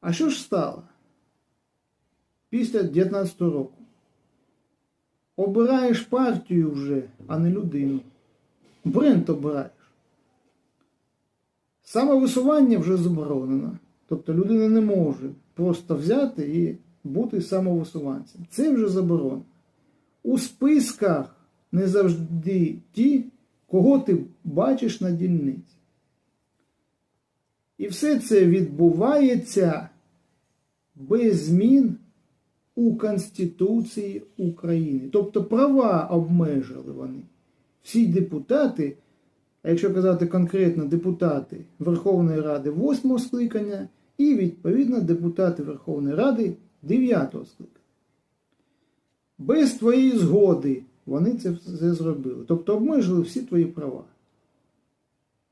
А що ж стало? Після 19 року. Обираєш партію вже, а не людину. Бренд обираєш. Самовисування вже заборонено. Тобто людина не може просто взяти і бути самовисуванцем. Це вже заборонено. У списках не завжди ті, кого ти бачиш на дільниці. І все це відбувається без змін у Конституції України. Тобто права обмежили вони. Всі депутати, а якщо казати конкретно депутати Верховної Ради 8 скликання і відповідно депутати Верховної Ради 9 скликання. Без твоєї згоди вони це все зробили. Тобто обмежили всі твої права.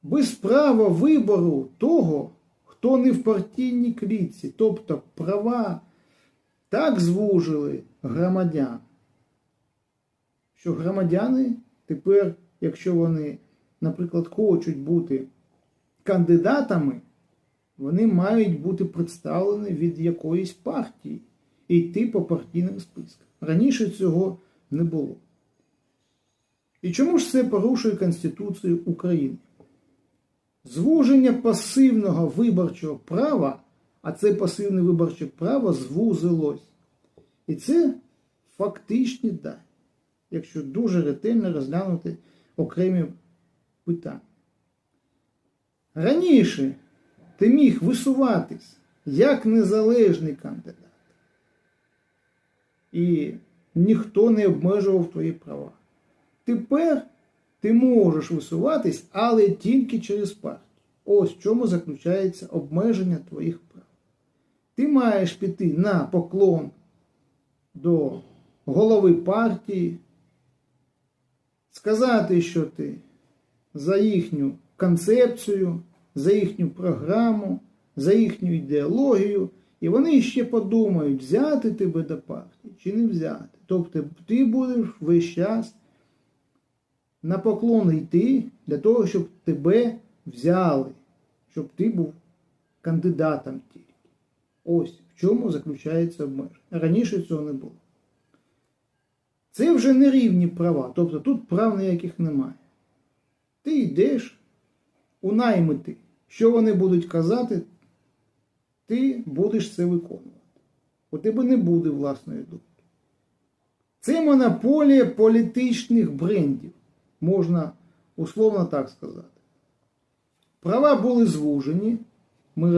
Без права вибору того, хто не в партійній клітці, тобто права так звужили громадян, що громадяни тепер, якщо вони, наприклад, хочуть бути кандидатами, вони мають бути представлені від якоїсь партії і йти по партійним спискам. Раніше цього не було. І чому ж це порушує Конституцію України? Звуження пасивного виборчого права, а це пасивне виборче право звузилось. І це фактичні дані, якщо дуже ретельно розглянути окремі питання. Раніше ти міг висуватись як незалежний кандидат. І ніхто не обмежував твої права. Тепер ти можеш висуватись, але тільки через партію. Ось в чому заключається обмеження твоїх прав. Ти маєш піти на поклон до голови партії, сказати, що ти за їхню концепцію, за їхню програму, за їхню ідеологію, і вони ще подумають, взяти тебе до партії чи не взяти. Тобто ти будеш весь час на поклон йти для того, щоб тебе взяли, щоб ти був кандидатом тільки. Ось в чому заключається обмеження. Раніше цього не було. Це вже не рівні права, тобто тут прав ніяких немає. Ти йдеш у наймити. Що вони будуть казати, ти будеш це виконувати. У тебе не буде власної думки. Це монополія політичних брендів, можна условно так сказати. Права були звужені. Ми